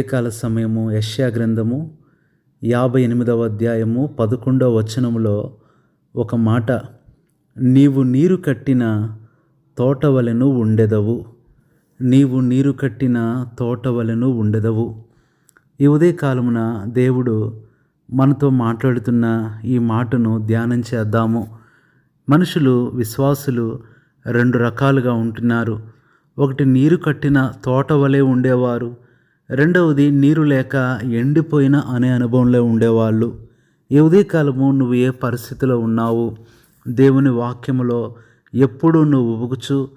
ఉదయకాల సమయము యష్యా గ్రంథము యాభై ఎనిమిదవ అధ్యాయము పదకొండవ వచనములో ఒక మాట నీవు నీరు కట్టిన తోట వలెను ఉండెదవు. నీవు నీరు కట్టిన తోట వలెను ఉండెదవు. ఈ ఉదయకాలమున దేవుడు మనతో మాట్లాడుతున్న ఈ మాటను ధ్యానం చేద్దాము. మనుషులు విశ్వాసులు రెండు రకాలుగా ఉంటున్నారు. ఒకటి నీరు కట్టిన తోట వలె ఉండేవారు. రెండవది నీరు లేక ఎండిపోయిన అనే అనుభవంలో ఉండేవాళ్ళు. ఈ ఉదయకాలము నువ్వు ఏ పరిస్థితిలో ఉన్నావు? దేవుని వాక్యములో ఎప్పుడు నువ్వు ఉగుచు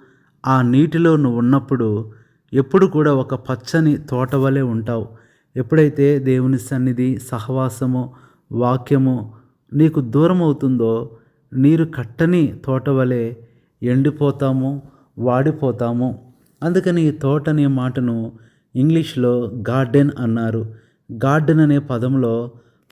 ఆ నీటిలో నువ్వు ఉన్నప్పుడు ఎప్పుడు కూడా ఒక పచ్చని తోట వలె ఉంటావు. ఎప్పుడైతే దేవుని సన్నిధి సహవాసము వాక్యము నీకు దూరం అవుతుందో నీరు కట్టని తోట వలె ఎండిపోతాము వాడిపోతాము. అందుకని ఈ తోట అనే మాటను ఇంగ్లీష్లో గార్డెన్ అన్నారు. గార్డెన్ అనే పదంలో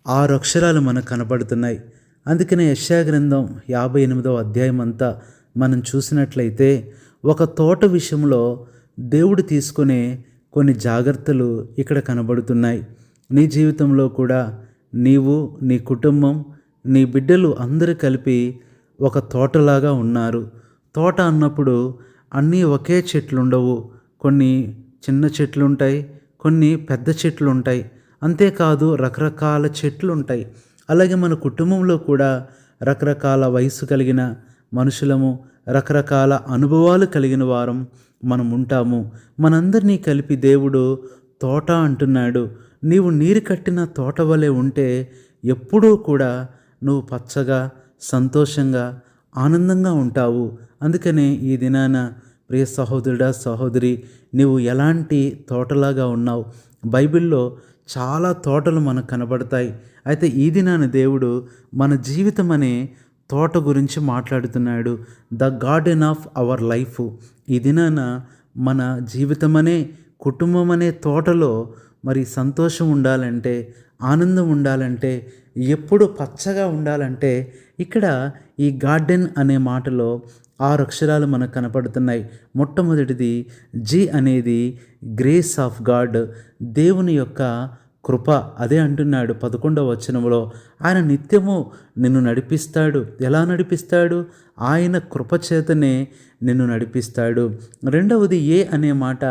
ఆరు అక్షరాలు మనకు కనపడుతున్నాయి. అందుకనే యశా గ్రంథం యాభై ఎనిమిదవ అధ్యాయం అంతా మనం చూసినట్లయితే ఒక తోట విషయంలో దేవుడు తీసుకునే కొన్ని జాగ్రత్తలు ఇక్కడ కనబడుతున్నాయి. నీ జీవితంలో కూడా నీవు నీ కుటుంబం నీ బిడ్డలు అందరూ కలిపి ఒక తోటలాగా ఉన్నారు. తోట అన్నప్పుడు అన్నీ ఒకే చెట్లు ఉండవు కొన్ని చిన్న చెట్లు ఉంటాయి కొన్ని పెద్ద చెట్లు ఉంటాయి అంతేకాదు రకరకాల చెట్లు ఉంటాయి అలాగే మన కుటుంబంలో కూడా రకరకాల వయసు కలిగిన మనుషులము రకరకాల అనుభవాలు కలిగిన వారం మనం ఉంటాము మనందరినీ కలిపి దేవుడు తోట అంటున్నాడు. నీవు నీరు కట్టిన తోట వలె ఉంటే ఎప్పుడూ కూడా నువ్వు పచ్చగా సంతోషంగా ఆనందంగా ఉంటావు. అందుకనే ఈ దినాన ప్రియ సహోదరుడా సహోదరి నీవు ఎలాంటి తోటలాగా ఉన్నావు? బైబిల్లో చాలా తోటలు మనకు కనబడతాయి. అయితే ఈ దినాన దేవుడు మన జీవితం అనే తోట గురించి మాట్లాడుతున్నాడు. The garden of our life. ఈ దినాన మన జీవితం అనే కుటుంబం అనే తోటలో మరి సంతోషం ఉండాలంటే ఆనందం ఉండాలంటే ఎప్పుడు పచ్చగా ఉండాలంటే ఇక్కడ ఈ గార్డెన్ అనే మాటలో ఆరు అక్షరాలు మనకు కనపడుతున్నాయి. మొట్టమొదటిది జి అనేది గ్రేస్ ఆఫ్ గాడ్ దేవుని యొక్క కృప. అదే అంటున్నాడు పదకొండవ వచనంలో. ఆయన నిత్యము నిన్ను నడిపిస్తాడు. ఎలా నడిపిస్తాడు? ఆయన కృపచేతనే నిన్ను నడిపిస్తాడు. రెండవది ఏ అనే మాట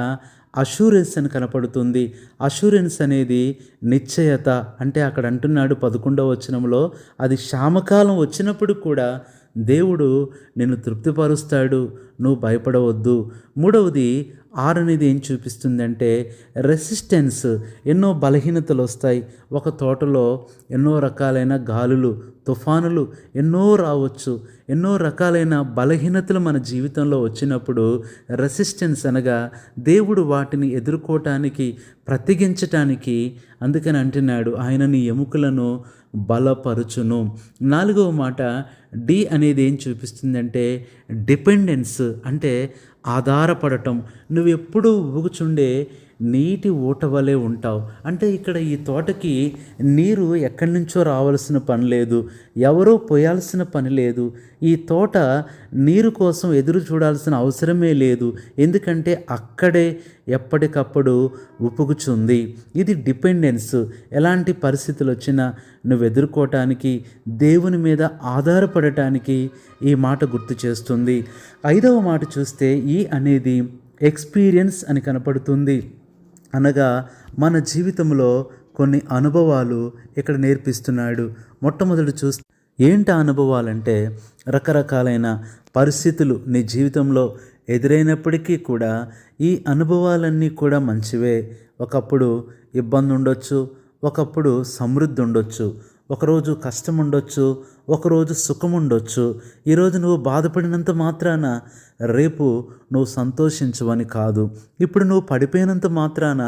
అషూరెన్స్ అని కనపడుతుంది. అషూరెన్స్ అనేది నిశ్చయత. అంటే అక్కడ అంటున్నాడు పదకొండవ వచనంలో అది శ్యామకాలం వచ్చినప్పుడు కూడా దేవుడు నిన్ను తృప్తిపరుస్తాడు నువ్వు భయపడవద్దు. మూడవది ఆర్ అనేది ఏం చూపిస్తుందంటే రెసిస్టెన్స్ ఎన్నో బలహీనతలు వస్తాయి. ఒక తోటలో ఎన్నో రకాలైన గాలులు తుఫానులు ఎన్నో రావచ్చు. ఎన్నో రకాలైన బలహీనతలు మన జీవితంలో వచ్చినప్పుడు రెసిస్టెన్స్ అనగా దేవుడు వాటిని ఎదుర్కోవటానికి ప్రతిగించటానికి అందుకని అంటున్నాడు. ఆయన నీ ఎముకలను బలపరుచును. నాలుగవ మాట డి అనేది ఏం చూపిస్తుందంటే డిపెండెన్స్ అంటే ఆధారపడటం. నువ్వు ఎప్పుడూ ఊగుచుండే నీటి ఊట వలె ఉంటావు. అంటే ఇక్కడ ఈ తోటకి నీరు ఎక్కడి నుంచో రావాల్సిన పని లేదు. ఎవరో పోయాల్సిన పని లేదు. ఈ తోట నీరు కోసం ఎదురు చూడాల్సిన అవసరమే లేదు. ఎందుకంటే అక్కడే ఎప్పటికప్పుడు ఉపుకుచుంది. ఇది డిపెండెన్స్. ఎలాంటి పరిస్థితులు వచ్చినా నువ్వు ఎదుర్కోవటానికి దేవుని మీద ఆధారపడటానికి ఈ మాట గుర్తు చేస్తుంది. ఐదవ మాట చూస్తే ఈ అనేది ఎక్స్పీరియన్స్ అని కనపడుతుంది. అనగా మన జీవితంలో కొన్ని అనుభవాలు ఇక్కడ నేర్పిస్తున్నాడు. మొట్టమొదటి చూస్తే ఏంటి అనుభవాలంటే రకరకాలైన పరిస్థితులు నీ జీవితంలో ఎదురైనప్పటికీ కూడా ఈ అనుభవాలన్నీ కూడా మంచివే. ఒకప్పుడు ఇబ్బంది ఉండొచ్చు ఒకప్పుడు సమృద్ధి ఉండొచ్చు ఒకరోజు కష్టం ఉండొచ్చు ఒకరోజు సుఖం ఉండొచ్చు ఈరోజు నువ్వు బాధపడినంత మాత్రాన రేపు నువ్వు సంతోషించవని కాదు. ఇప్పుడు నువ్వు పడిపోయినంత మాత్రాన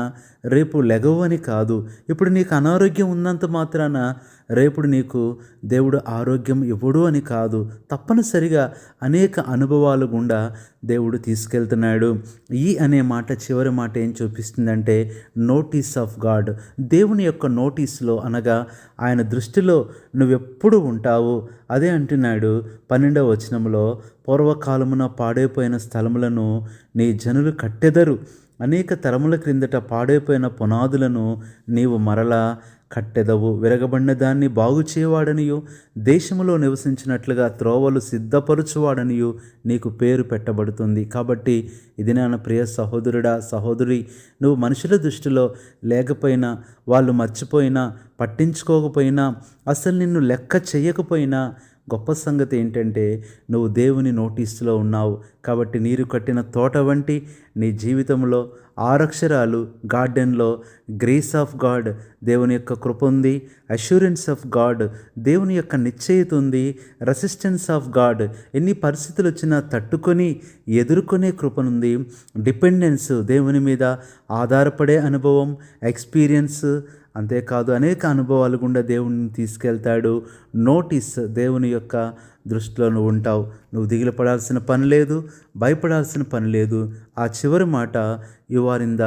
రేపు లెగవని కాదు. ఇప్పుడు నీకు అనారోగ్యం ఉన్నంత మాత్రాన రేపు నీకు దేవుడు ఆరోగ్యం ఇవ్వడు అని కాదు. తప్పనిసరిగా అనేక అనుభవాలు గుండా దేవుడు తీసుకెళ్తున్నాడు. ఈ అనే మాట చివరి మాట ఏం చూపిస్తుందంటే నోటీస్ ఆఫ్ గాడ్. దేవుని యొక్క నోటీస్లో అనగా ఆయన దృష్టిలో నువ్వెప్పుడు ఉంటావు? అదే అంటున్నాడు పన్నెండవ వచనంలో పూర్వకాలమున పాడైపోయిన స్థలములను నీ జనులు కట్టెదరు. అనేక తరముల క్రిందట పాడైపోయిన పునాదులను నీవు మరలా కట్టెదవు విరగబడిన దాన్ని బాగు దేశంలో నివసించినట్లుగా త్రోవలు సిద్ధపరచువాడనియు నీకు పేరు పెట్టబడుతుంది. కాబట్టి ఇది నా ప్రియ సహోదరుడా సహోదరి నువ్వు మనుషుల దృష్టిలో లేకపోయినా వాళ్ళు మర్చిపోయినా పట్టించుకోకపోయినా అసలు నిన్ను లెక్క చేయకపోయినా గొప్ప సంగతి ఏంటంటే నువ్వు దేవుని నోటీసులో ఉన్నావు కాబట్టి నీరు కట్టిన తోట వంటి నీ జీవితంలో ఆరక్షరాలు గార్డెన్లో గ్రేస్ ఆఫ్ గాడ్ దేవుని యొక్క కృప ఉంది అష్యూరెన్స్ ఆఫ్ గాడ్ దేవుని యొక్క నిశ్చయిత ఉంది రెసిస్టెన్స్ ఆఫ్ గాడ్ ఎన్ని పరిస్థితులు వచ్చినా తట్టుకొని ఎదుర్కొనే కృపనుంది. డిపెండెన్స్ దేవుని మీద ఆధారపడే అనుభవం ఎక్స్పీరియన్స్ అంతేకాదు అనేక అనుభవాలు గుండా దేవుని తీసుకెళ్తాడు. నోటీస్ దేవుని యొక్క దృష్టిలో నువ్వు ఉంటావు. నువ్వు దిగులు పడాల్సిన పని లేదు భయపడాల్సిన పని లేదు. ఆ చివరి మాట you are in the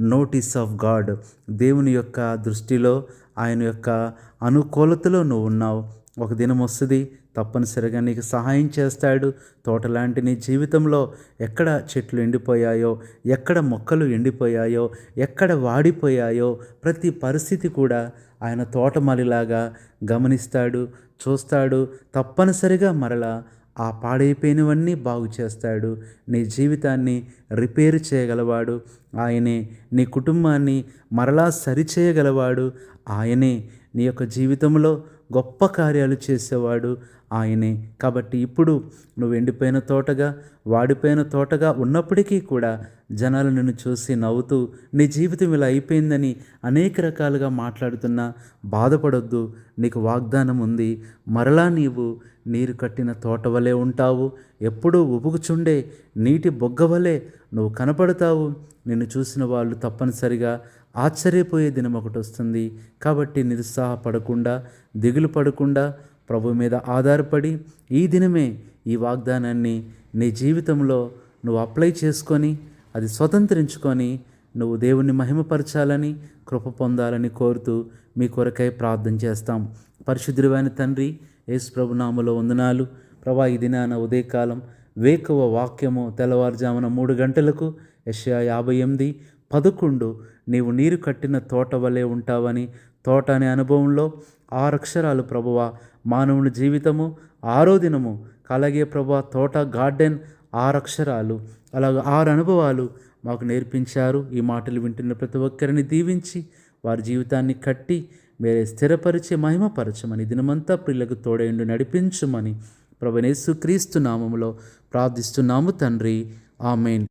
notice of God దేవుని యొక్క దృష్టిలో ఆయన యొక్క అనుకూలతలో నువ్వు ఉన్నావు. ఒక దినం వస్తుంది తప్పనిసరిగా నీకు సహాయం చేస్తాడు. తోటలాంటి నీ జీవితంలో ఎక్కడ చెట్లు ఎండిపోయాయో ఎక్కడ మొక్కలు ఎండిపోయాయో ఎక్కడ వాడిపోయాయో ప్రతి పరిస్థితి కూడా ఆయన తోటమలిలాగా గమనిస్తాడు చూస్తాడు. తప్పనిసరిగా మరలా ఆ పాడైపోయినవన్నీ బాగు చేస్తాడు. నీ జీవితాన్ని రిపేర్ చేయగలవాడు. ఆయనే నీ కుటుంబాన్ని మరలా సరిచేయగలవాడు. ఆయనే నీ యొక్క జీవితంలో గొప్ప కార్యాలు చేసేవాడు. ఆయనే. కాబట్టి ఇప్పుడు నువ్వు ఎండిపోయిన తోటగా వాడిపోయిన తోటగా ఉన్నప్పటికీ కూడా జనాలు నిన్ను చూసి నవ్వుతూ నీ జీవితం ఇలా అయిపోయిందని అనేక రకాలుగా మాట్లాడుతున్నా బాధపడొద్దు. నీకు వాగ్దానం ఉంది మరలా నీవు నీరు కట్టిన తోట వలె ఉంటావు. ఎప్పుడూ ఉబుకుచుండే నీటి బొగ్గ వలె నువ్వు కనపడతావు. నిన్ను చూసిన వాళ్ళు తప్పనిసరిగా ఆశ్చర్యపోయే దినం ఒకటి వస్తుంది. కాబట్టి నిరుత్సాహపడకుండా దిగులు పడకుండా ప్రభు మీద ఆధారపడి ఈ దినమే ఈ వాగ్దానాన్ని నీ జీవితంలో నువ్వు అప్లై చేసుకొని అది స్వతంత్రించుకొని నువ్వు దేవుణ్ణి మహిమపరచాలని కృప పొందాలని కోరుతూ మీ కొరకై ప్రార్థన చేస్తాం. పరిశుద్ధుడైన తండ్రి యేసు ప్రభు నామలో వందనాలు. ప్రభా ఈ దినాన ఉదయకాలం వేకువ వాక్యము తెల్లవారుజామున మూడు గంటలకు యషయా యాభై ఎనిమిది పదకొండు నీవు నీరు కట్టిన తోట వలె ఉంటావని తోట అనే అనుభవంలో ఆరు అక్షరాలు ప్రభువ. మానవుని జీవితము ఆరో దినము. అలాగే ప్రభు తోట గార్డెన్ ఆరు అక్షరాలు అలాగే ఆరు అనుభవాలు మాకు నేర్పించారు. ఈ మాటలు వింటున్న ప్రతి ఒక్కరిని దీవించి వారి జీవితాన్ని కట్టి మీరే స్థిరపరిచి మహిమపరచమని దినమంతా పిల్లలకు తోడేండు నడిపించుమని ప్రభునేసు క్రీస్తు నామములో ప్రార్థిస్తున్నాము తండ్రి. ఆమెన్.